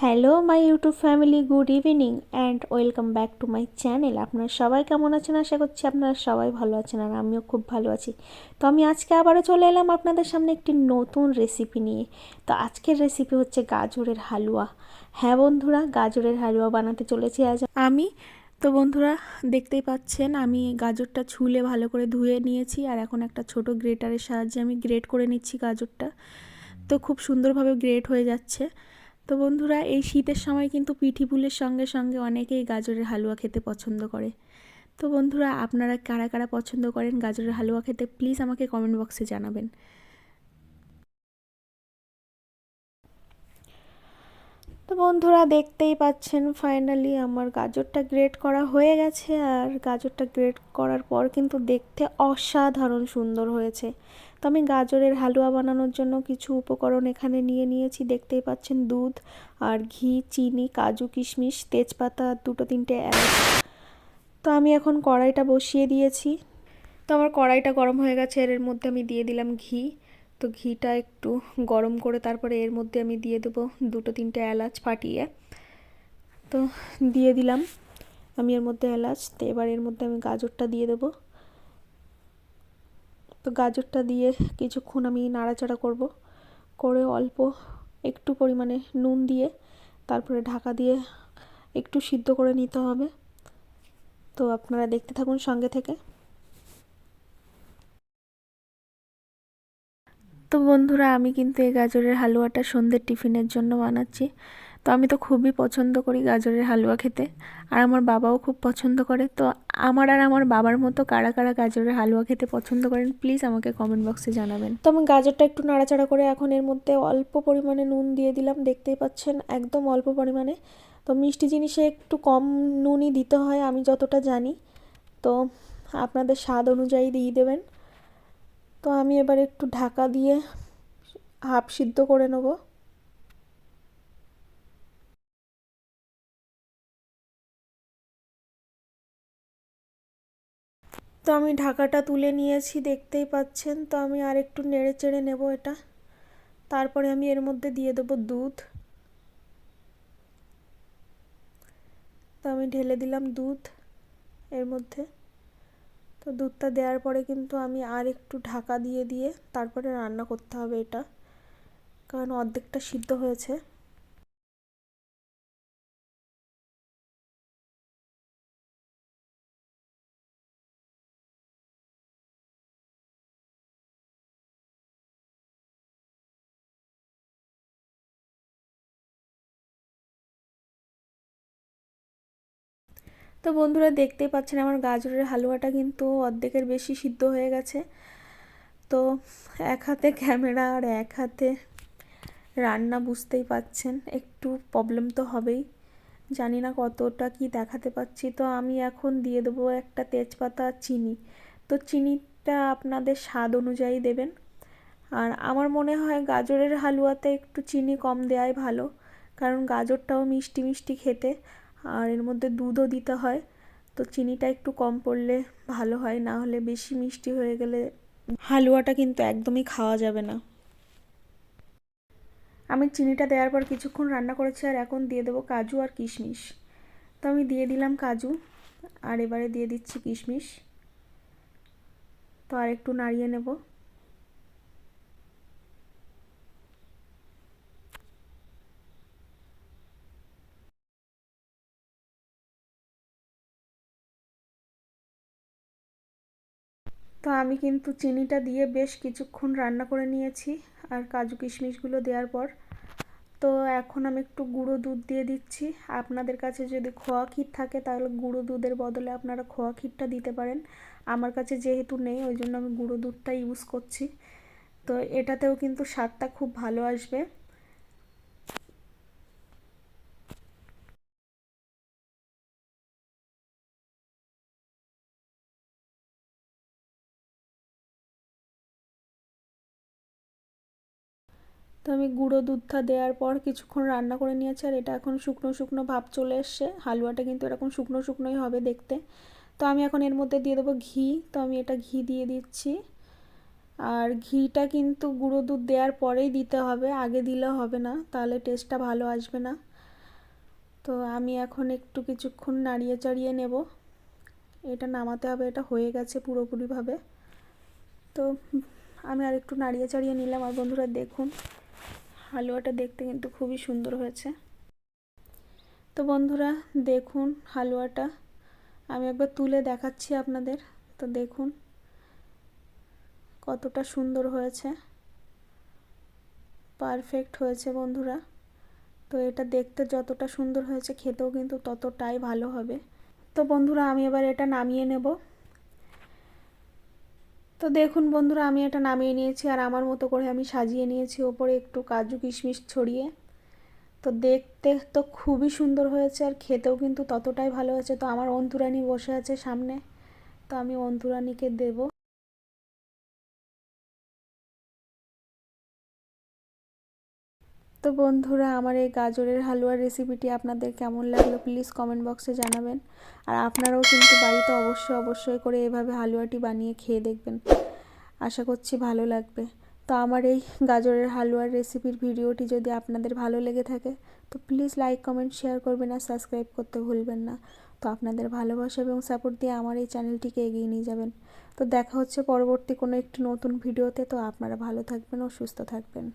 Hello my YouTube family good evening and welcome back to my channel আপনারা সবাই কেমন আছেন? আশা করছি আপনারা সবাই ভালো আছেন আর আমিও খুব ভালো আছি। তো আমি আজকে আবারও চলে এলাম আপনাদের সামনে একটি নতুন রেসিপি নিয়ে। তো আজকের রেসিপি হচ্ছে গাজরের হালুয়া। হ্যাঁ বন্ধুরা, গাজরের হালুয়া বানাতে চলেছি আজ আমি। তো বন্ধুরা, দেখতেই পাচ্ছেন আমি গাজরটা ছুলে ভালো করে ধুয়ে নিয়েছি আর এখন একটা ছোট গ্রেটারের সাহায্যে আমি গ্রেট করে নিচ্ছি গাজরটা। তো খুব সুন্দরভাবে গ্রেট হয়ে যাচ্ছে। তো বন্ধুরা, এই শীতের সময় কিন্তু পিঠি ফুলের সঙ্গে সঙ্গে অনেকেই গাজরের হালুয়া খেতে পছন্দ করে। তো বন্ধুরা, আপনারা কারা কারা পছন্দ করেন গাজরের হালুয়া খেতে, প্লিজ আমাকে কমেন্ট বক্সে জানাবেন। তো বন্ধুরা দেখতেই পাচ্ছেন ফাইনালি আমার গাজরটা গ্রেট করা হয়ে গেছে। আর গাজরটা গ্রেট করার পর কিন্তু দেখতে অসাধারণ সুন্দর হয়েছে। তো আমি গাজরের হালুয়া বানানোর জন্য কিছু উপকরণ এখানে নিয়ে নিয়েছি। দেখতেই পাচ্ছেন দুধ, আর ঘি, চিনি, কাজু, কিশমিশ, তেজপাতা, দুটো তিনটে এলাচ। তো আমি এখন কড়াইটা বসিয়ে দিয়েছি। তো আমার কড়াইটা গরম হয়ে গেছে, এর মধ্যে আমি দিয়ে দিলাম ঘি। তো ঘিটা একটু গরম করে তারপরে এর মধ্যে আমি দিয়ে দেবো দুটো তিনটে এলাচ ফাটিয়ে। তো দিয়ে দিলাম আমি এর মধ্যে এলাচ। তো এবার এর মধ্যে আমি গাজরটা দিয়ে দেবো। তো গাজরটা দিয়ে কিছুক্ষণ আমি নাড়াচাড়া করব। করে অল্প একটু পরিমাণে নুন দিয়ে তারপরে ঢাকা দিয়ে একটু সিদ্ধ করে নিতে হবে। তো আপনারা দেখতে থাকুন সঙ্গে থেকে। তো বন্ধুরা, আমি কিন্তু এই গাজরের হালুয়াটা সন্ধ্যের টিফিনের জন্য বানাচ্ছি। তো আমি তো খুবই পছন্দ করি গাজরের হালুয়া খেতে। আর আমার বাবাও খুব পছন্দ করে। তো আমার আর আমার বাবার মতো কারা কারা গাজরের হালুয়া খেতে পছন্দ করেন প্লিজ আমাকে কমেন্ট বক্সে জানাবেন। তো আমি গাজরটা একটু নাড়াচাড়া করে এখন এর মধ্যে অল্প পরিমাণে নুন দিয়ে দিলাম। দেখতেই পাচ্ছেন, একদম অল্প পরিমাণে। তো মিষ্টি জিনিসে একটু কম নুনই দিতে হয়, আমি যতটা জানি। তো আপনাদের স্বাদ অনুযায়ী দিয়ে দেবেন। তো আমি এবার একটু ঢাকা দিয়ে হাফ সিদ্ধ করে নেব। তো আমি ঢাকাটা তুলে নিয়েছি, দেখতেই পাচ্ছেন। তো আমি আর একটু নেড়ে চেড়ে নেব এটা। তারপরে আমি এর মধ্যে দিয়ে দেবো দুধ। তো আমি ঢেলে দিলাম দুধ এর মধ্যে। তো দুধটা দেওয়ার পরে কিন্তু আমি আর একটু ঢাকা দিয়ে দিয়ে তারপরে রান্না করতে হবে এটা। কারণ অর্ধেকটা সিদ্ধ হয়েছে। তো বন্ধুরা দেখতেই পাচ্ছেন আমার গাজরের হালুয়াটা কিন্তু অর্ধেকের বেশি সিদ্ধ হয়ে গেছে। তো এক হাতে ক্যামেরা আর এক হাতে রান্না বুঝতেই পাচ্ছেন, একটু প্রবলেম তো হবেই। জানি না কতটা কি দেখাতে পাচ্ছি। তো আমি এখন দিয়ে দেবো একটা তেজপাতা চিনি। তো চিনিটা আপনাদের স্বাদ অনুযায়ী দেবেন। আর আমার মনে হয় গাজরের হালুয়াতে একটু চিনি কম দেওয়াই ভালো, কারণ গাজরটাও মিষ্টি মিষ্টি খেতে। আর এর মধ্যে দুধও দিতে হয়। তো চিনিটা একটু কম পড়লে ভালো হয়, না হলে বেশি মিষ্টি হয়ে গেলে হালুয়াটা কিন্তু একদমই খাওয়া যাবে না। আমি চিনিটা দেওয়ার পর কিছুক্ষণ রান্না করেছি আর এখন দিয়ে দেবো কাজু আর কিশমিশ। তো আমি দিয়ে দিলাম কাজু আর এবারে দিয়ে দিচ্ছি কিশমিশ। তো আর একটু নাড়িয়ে নেব। তো আমি কিন্তু চিনিটা দিয়ে বেশ কিছুক্ষণ রান্না করে নিয়েছি আর কাজু কিশমিশগুলো দেওয়ার পর। তো এখন আমি একটু গুঁড়ো দুধ দিয়ে দিচ্ছি। আপনাদের কাছে যদি খোয়া ক্ষীর থাকে তাহলে গুঁড়ো দুধের বদলে আপনারা খোয়া ক্ষীরটা দিতে পারেন। আমার কাছে যেহেতু নেই, ওই জন্য আমি গুঁড়ো দুধটা ইউজ করছি। তো এটাতেও কিন্তু স্বাদটা খুব ভালো আসবে। তো আমি গুঁড়ো দুধটা দেওয়ার পর কিছুক্ষণ রান্না করে নিয়েছি আর এটা এখন শুকনো শুকনো ভাব চলে এসছে। হালুয়াটা কিন্তু এরকম শুকনো শুকনোই হবে দেখতে। তো আমি এখন এর মধ্যে দিয়ে দেবো ঘি। তো আমি এটা ঘি দিয়ে দিচ্ছি। আর ঘিটা কিন্তু গুঁড়ো দুধ দেওয়ার পরেই দিতে হবে, আগে দিলে হবে না, তাহলে টেস্টটা ভালো আসবে না। তো আমি এখন একটু কিছুক্ষণ নাড়িয়ে চাড়িয়ে নেব। এটা নামাতে হবে, এটা হয়ে গেছে পুরোপুরিভাবে। তো আমি আর একটু নাড়িয়ে চাড়িয়ে নিলাম। আর বন্ধুরা দেখুন হালুয়াটা দেখতে কিন্তু খুবই সুন্দর হয়েছে। তো বন্ধুরা, দেখুন হালুয়াটা। আমি একবার তুলে দেখাচ্ছি আপনাদের। তো দেখুন কতটা সুন্দর হয়েছে। পারফেক্ট হয়েছে বন্ধুরা। তো এটা দেখতে যতটা সুন্দর হয়েছে, খেতেও কিন্তু ততটাই ভালো হবে। তো বন্ধুরা, আমি এবার এটা নামিয়ে নেব। তো দেখুন বন্ধুরা, আমি এটা নামিয়ে নিয়েছি আর আমার মতো করে আমি সাজিয়ে নিয়েছি ওপরে একটু কাজু কিশমিশ ছড়িয়ে। তো দেখতে তো খুবই সুন্দর হয়েছে আর খেতেও কিন্তু ততটাই ভালো হয়েছে। তো আমার অন্তুরানি বসে আছে সামনে, তো আমি অন্তুরানিকে দেব। তো বন্ধুরা, আমার এই গাজরের হালুয়ার রেসিপিটি আপনাদের কেমন লাগল প্লিজ কমেন্ট বক্সে জানাবেন। আর আপনারাও কিন্তু বাড়িতে অবশ্যই অবশ্যই করে এভাবে হালুয়াটি বানিয়ে খেয়ে দেখবেন। আশা করছি ভালো লাগবে। তো আমার এই গাজরের হালুয়ার রেসিপির ভিডিওটি যদি আপনাদের ভালো লেগে থাকে, তো প্লিজ লাইক কমেন্ট শেয়ার করবেন আর সাবস্ক্রাইব করতে ভুলবেন না। তো আপনাদের ভালোবাসা এবং সাপোর্ট দিয়ে আমার এই চ্যানেলটিকে এগিয়ে নিয়ে যাবেন। তো দেখা হচ্ছে পরবর্তী কোনো একটি নতুন ভিডিওতে তো আপনারা ভালো থাকবেন ও সুস্থ থাকবেন।